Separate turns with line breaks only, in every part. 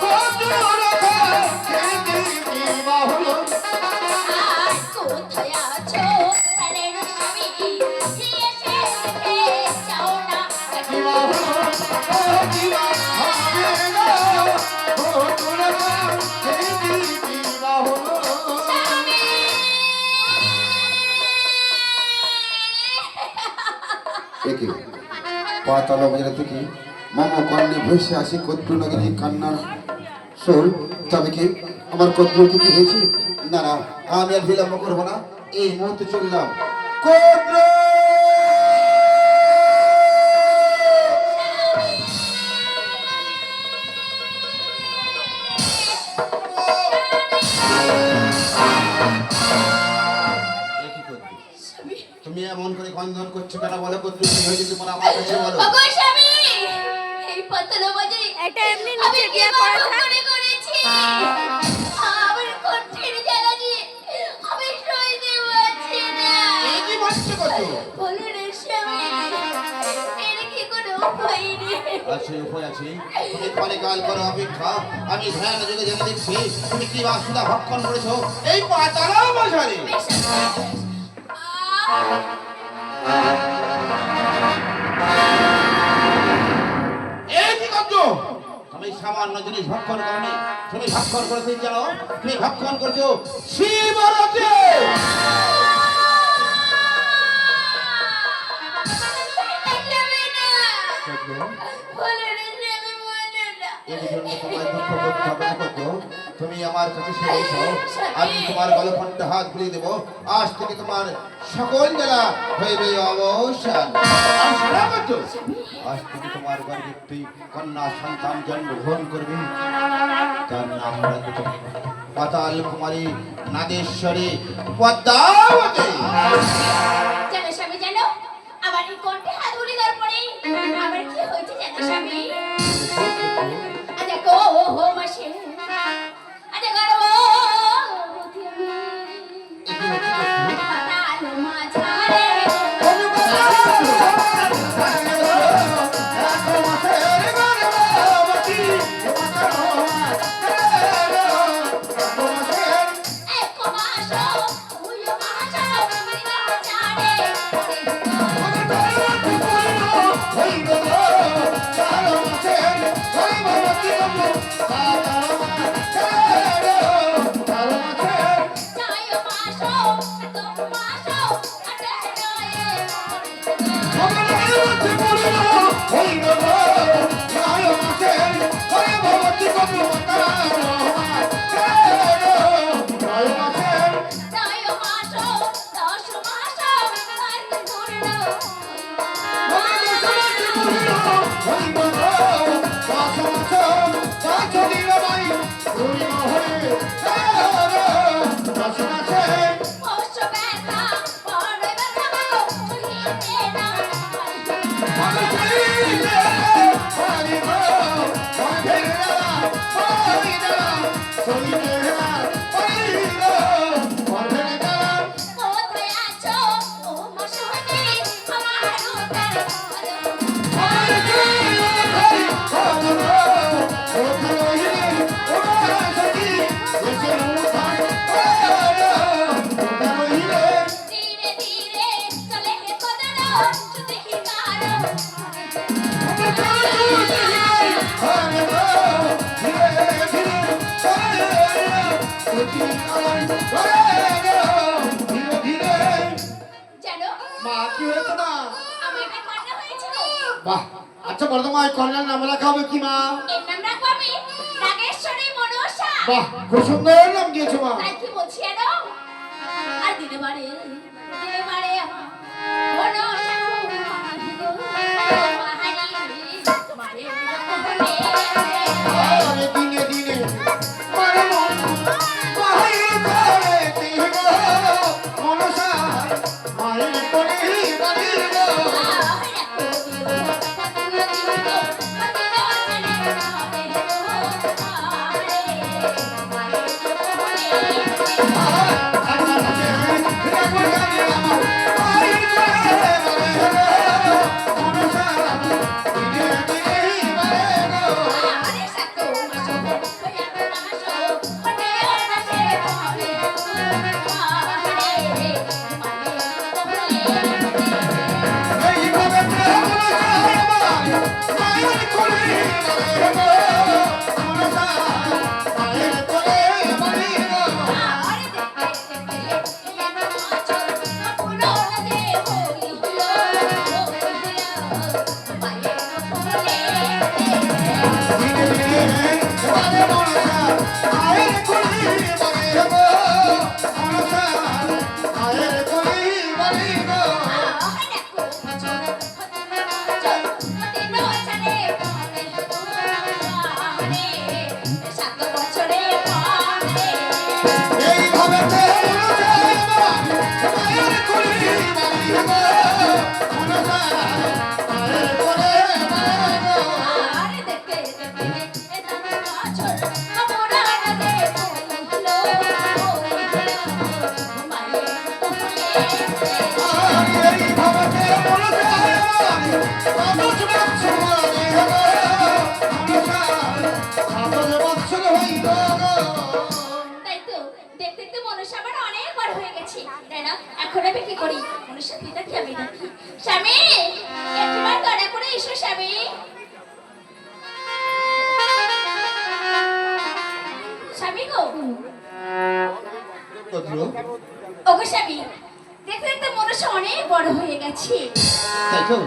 ও
পাতাল বাজার থেকে মম কর্ণে ভেসে আসি কদ্রু নগরী কান্নার শোল তবে কি আমার কদ্রু কি কি হয়েছে না না, আমি আর বিলম্ব করব না। এই মুহূর্তে চললাম কদ্রু করছ কেন বলো কদ্রু কি হয়েছে তোমার আমার কাছে বলো।
ওগো স্বামী এই পাতলা বাজারে
এটা এমনি
আমি
নিচে
কি
গিয়ে পড়া
করে করেছি। আমার কণ্ঠের জ্বালা দিয়ে আমি সইতে পারছি না।
এই কি বলছো কদ্রু
বলো রে স্বামী এর কি কোনো উপায় নেই?
আছে উপায় আছে। তুমি পরে কাল করো অপেক্ষা। আমি ধ্যান যোগে জেনে দেখছি তুমি কি বাসুদা ভক্ষণ করেছ? এই পাতালা বাজারে
বেশ আছে।
করছ তুমি সামান্য জিনিস ভক্ষণ করনি। তুমি ভক্ষণ করেছ জানো? তুমি ভক্ষণ করেছ। শিবরতে। এর জন্য তোমার দুঃখ করতে হবে না করছ তুমি আমার কাছে সেরেছো আমি তোমার গলফন্ডে হাত ঘুরিয়ে দেবো। আজ থেকে তোমার সকল জেলা হইবে অবসান। আজ থেকে তোমার গর্ভে একটি কন্যা সন্তান জন্মগ্রহণ করবে। তার নাম রাখবে তুমি পাতাল কুমারী নাগেশ্বরী পদ্মাবতী।
জানো স্বামী জানো? আমার এই কণ্ঠে হাত উড়ে দেওয়ার পরে আমার কি হয়েছে জানো স্বামী? আচ্ছা গো হো মাসে পাতাল মাঝারে
বাহ। আচ্ছা বর্তমান এই কন্যার নাম রাখা হবে কি মা?
নাম নাগেশ্বরী মনসা।
বাহ খুব সুন্দর নাম দিয়েছ মা।
তাই কি বলছি জানো আর দিনে বারে দিনে বারে মনসা
দিনে দিনে। মারে মন
Bye. এখন আমি কি করি? মনুষ্য পিতাকে আমি ডাকি স্বামী একবার দয়া করে এসো স্বামী। স্বামী গো। ওগো স্বামী দেখতে দেখতে মনুষ্য অনেক বড় হয়ে গেছে।
তাই তো?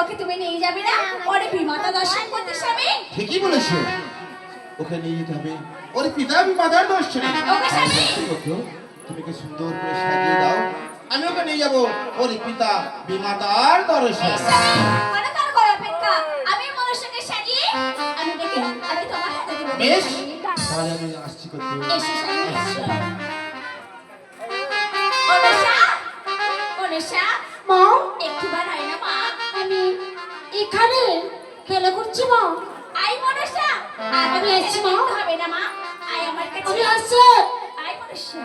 ওকে তুমি নিয়ে যাবে না? ওরে বিমাতা দর্শন করতে স্বামী
ঠিকই বলেছ। ওকে নিয়ে যেতে হবে। ওর পিতা মাতার দর্শনে।
ওকে স্বামী
তুমি কি সুন্দর করে সাজিয়ে দাও। আমি ওকে নিয়ে যাব। ওর পিতা বিমাতার দর্শনে।
অপেক্ষা। আমি মনুষ্যকে সাজিয়ে আমি ডেকে আমি তোমার হাতে দেবো
বেশ তাহলে আমি আসছি করতে
এখানে খেলা করছি মা।
আই মনসা।
আমি আসছি, মা।
হবে না মা। আই আমার কাছে।
আমি আসছি।
আই মনুষা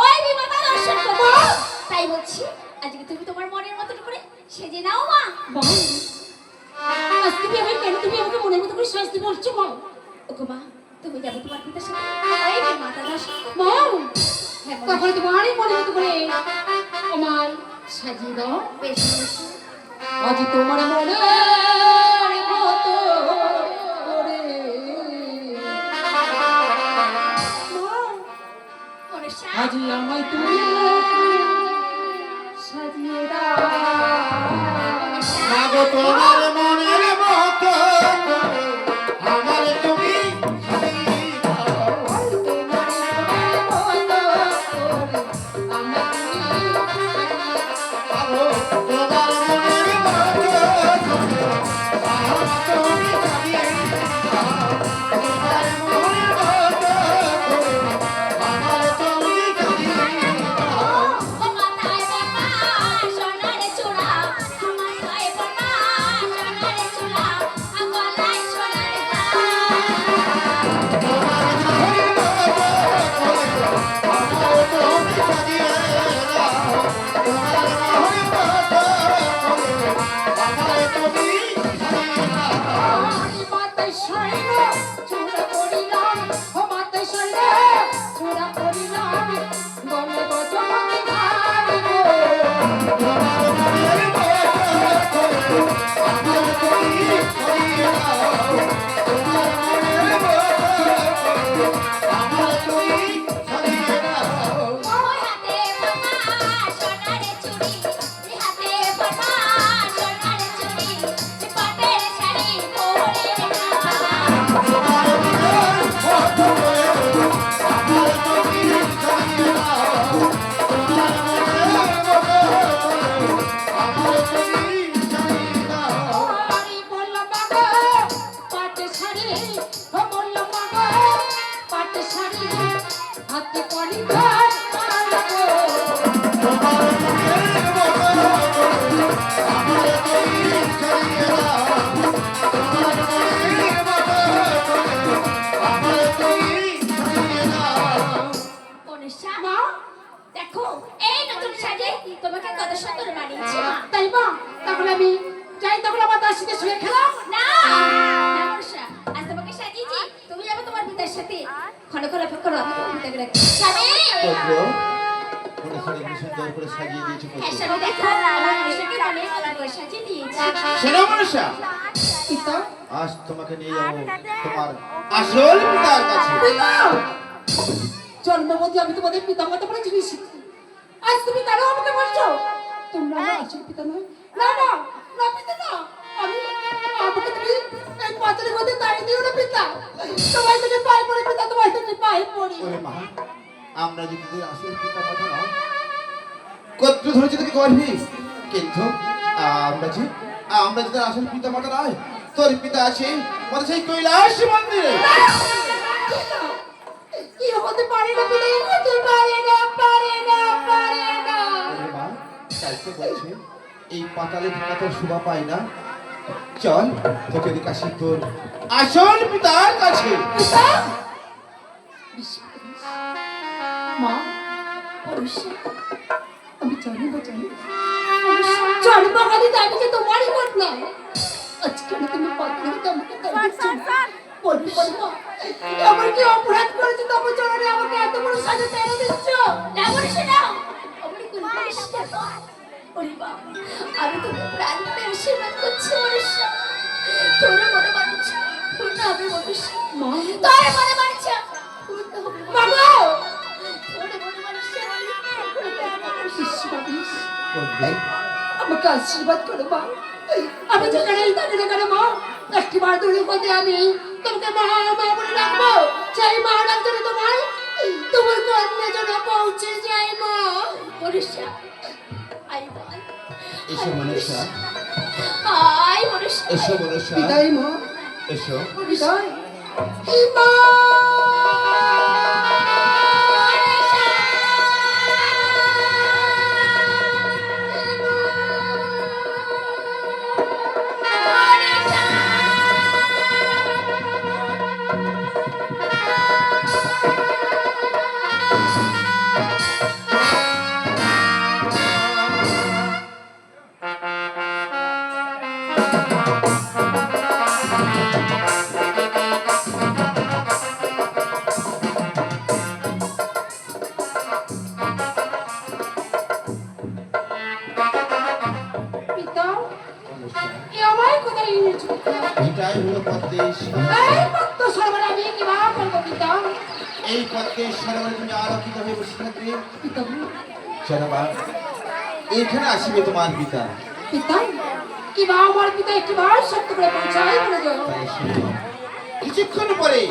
ওই বিমাতা দর্শন করতে তাই বলছি আজকে তুমি তোমার মনের মতন করে সেজে নাও মা।
মা। আজকে তুমি আমায় কেন তুমি আমাকে মনের মতো করে শাস্তি বলছো মা?
ওগো মা তুমি যাবে তোমার পিতার সাথে? ওই বিমাতা দর্শন করতে
মা
হ্যাঁ
তোমারই মনের মতো করে আমায় সাজিয়ে দাও।
বেশ।
আজ তোমার মনে আজ আমায় তুমি সাজিয়ে দাও।
মাগো
Come on.
শোনো মনুষ্যা
পিতা
আজ তোমাকে নিয়ে যাব তোমার আসল পিতার কাছে।
পিতা জন্মবতী আমি তোমাদের পিতা মাতা বলে জিনিস আজ তুমি কেন আমাকে বলছো। তোমরা আমার আসল পিতা নয়। না না না পিতা না। আমি আমাকে তুমি এই পাথরের মধ্যে দাঁড়িয়ে দিও না পিতা। তোমার থেকে পায়ে পড়ে পিতা তোমার থেকে পায়ে পড়ি।
ওরে মা আমরা যদি তোদের আসল পিতা মাতা নয় কত ধরেছি তোকে গর্ভি? কিন্তু আমরা যে আমরা যদি আসল পিতা মাতা নয় তোর পিতা আছে মানে সেই কৈলাস মন্দিরে।
কি হতে পারে না হতে পারে না পারে না পারে না।
ওরে মা তাই তো বলছে এই পাতালে থাকা তোর শোভা পায় না। চল তোকে আসি তোর আসল পিতার কাছে।
মা আমি জানি না জানি জন্মগানিতে আমি যে তোমারই ঘটনা আজকে আমি তুমি পাত্রীতে আমাকে বলবি বলব আমার কি অপরাধ করেছে তোমার জন্য আমাকে এত বড় সাজা তেড়ে দিচ্ছ
না অনুষা না না আমি তোকে প্রাণ দিয়ে আশীর্বাদ করছি অনুষা তোর মনে মানুষ পূর্ণ হবে অনুষা
মা
তোর মনে মানুষ
মাগো
তোর মনে মানুষ
আমাকে আশীর্বাদ করো মা। আমি যেখানেই থাকি না কেন মা একটিবার দূরে পথে আমি তোমাকে মা মা বলে ডাকবো। সেই মা ডাকতে তোমার তোমার কন্যা যেন পৌঁছে যায় মা।
অনুষা আই বল
এসো মনুষ্যা
আই অনুষা
এসো মনুষ্যা
বিদায় মা।
এসো।
বিদায়। মা।
এটাই হলো পদ্মেশ
এই ভক্ত সর্বরা
তুমি আলোকিত হয়ে বসে থাকবে। সরোবর এখানে আসিবে তোমার পিতা।
পিতা? কীভাবে আমার পিতা একটিবার সত্য করে পৌঁছায়
কিছুক্ষণ পরে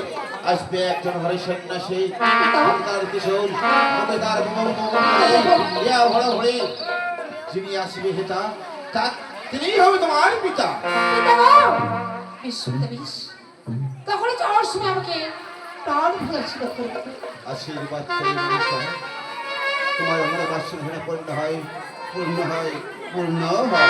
আসবে একজন হরে সন্ন্যাসী। তার কিশোর তার ইয়া ভরা ভরে যিনি আসবে হেতা তা তিনিই হবে তোমার পিতা।
পিতা বিশ্বতে বিষ তখনই যাওয়ার সময় আমাকে প্রাণ হয়েছিল আশীর্বাদ
তোমার আমার বাসন ভেড়া পূর্ণ হয় পূর্ণ হয় পূর্ণ হয়।